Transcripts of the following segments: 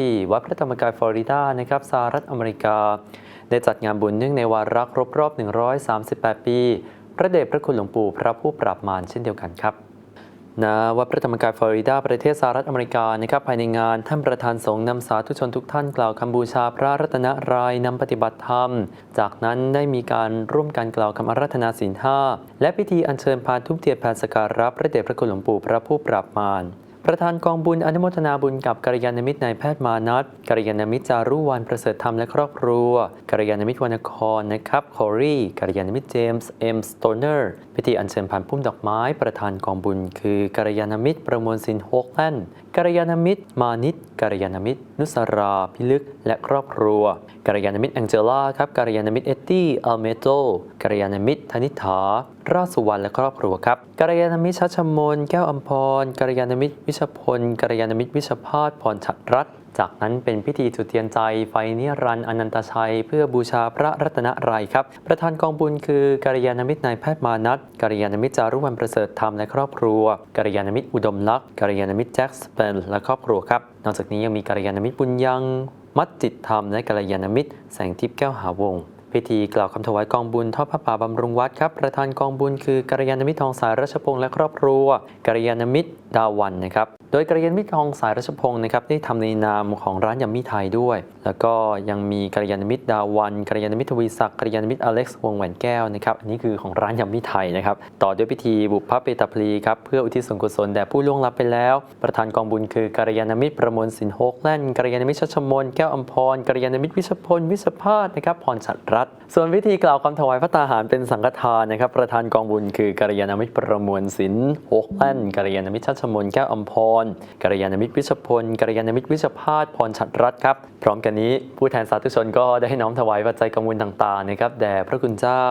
ที่วัดพระธรรมกายฟลอริดานะครับสหรัฐอเมริกา ได้จัดงานบุญเนื่องในวาระครบรอบ 138 ปี พระเดชพระคุณหลวงปู่พระผู้ปราบมารเช่นเดียวกันครับณวัดพระธรรมกายฟลอริดาประเทศสหรัฐอเมริกานะครับภายในงานท่านประธานสงฆ์นำสาธุชนทุกท่านกล่าวคำบูชาพระรัตนรายนำปฏิบัติธรรม จากนั้นได้มีการร่วมกันกล่าวคำอาราธนาศีลห้าและพิธีอัญเชิญพานทุบเทียนแผ่นสกการะพระเดชพระคุณหลวงปู่พระผู้ปราบมาร ประธานกองบุญอนุโมทนาบุญกับกัลยาณมิตรนายแพทย์มานัทกัลยาณมิตรจารุวันประเสริฐธรรมและครอบครัวกัลยาณมิตรวรรณครนะครับคอรีกัลยาณมิตรเจมส์เอ็มสโตเนอร์พิธีอัญเชิญผ่านพุ่มดอกไม้ ประธานกองบุญคือกัลยาณมิตรประมวลสินโฮกแลนด์กัลยาณมิตรมานิตกัลยาณมิตร นุสราพิลึกและครอบครัวกัลยาณมิตรแองเจล่าครับกัลยาณมิตรเอ็ดดี้อัลเมโตกัลยาณมิตรธนิษฐาราชสุวรรณและครอบครัวครับกัลยาณมิตรชัชมนแก้วอัมพรกัลยาณมิตรวิชพลกัลยาณมิตรวิชพาสพรฉัตรรัตจากนั้นเป็นพิธีจุดเทียนใจไฟนิรันดร์อนันตชัย เพื่อบูชาพระรัตนรัยครับ ประธานกองบุญคือกัลยาณมิตรนายแพทย์มานัทกัลยาณมิตรจารุวรรณประเสริฐธรรมและครอบครัวกัลยาณมิตรอุดมลักษ์กัลยาณมิตรแจ็คสเปนและครอบครัวครับนอกจากนี้ยังมีกัลยาณมิตรบุญยัง มัดจิตธรรมและกัลยาณมิตรแสงทิพย์แก้วหาวง พิธีกล่าวคำถวายกองบุญทอดพระป่าบำรุงวัดครับประธานกองบุญคือกัลยาณมิตรทองสายรัชพงศ์และครอบครัวกัลยาณมิตรดาวันนะครับ โดยกัลยาณมิตรทองสายรัชพงศ์นะครับได้ทำในนามของร้านยำมิไทยด้วย แล้วก็ยังมีกัลยาณมิตรดาวันกัลยาณมิตรทวีศักดิ์กัลยาณมิตรอเล็กซ์วงแหวนแก้วนะครับอันนี้คือของร้านยำมิไทยนะครับต่อด้วยพิธีบุพเพเปตพลีครับเพื่ออุทิศส่วนกุศลแด่ผู้ล่วงลับไปแล้ว ประธานกองบุญคือกัลยาณมิตรประมวลสินโฮกแลนด์กัลยาณมิตรชัชมนแก้วอัมพรกัลยาณมิตรวิชพลวิชพาสนะครับพรฉัตรรัตน์ส่วนพิธีกล่าวคำถวายพระตาหารเป็นสังฆทานนะครับประธานกองบุญคือกัลยาณมิตรประมวลสินโฮกแลนกัลยาณมิตรชัชมนแก้วอัมพรกัลยาณมิตรวิชพลกัลยาณมิตรวิชพาสพรฉัตรรัตน์ครับ พร้อมกันนี้ผู้แทนสาธุชนก็ได้ให้น้อมถวายปัจจัยกำบุญต่างๆนะครับแด่พระคุณเจ้า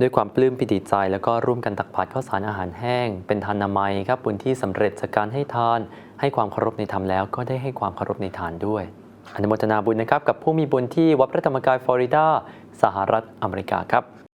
ด้วยความปลื้มปิติใจแล้วก็ร่วมกันตักบาตรข้าวสารอาหารแห้ง เป็นทานนามัยครับบุญที่สำเร็จจากการให้ทาน ให้ความเคารพในธรรมแล้วก็ได้ให้ความเคารพในทานด้วย อนุโมทนาบุญนะครับกับผู้มีบุญที่วัดพระธรรมกายฟลอริดาสหรัฐอเมริกาครับ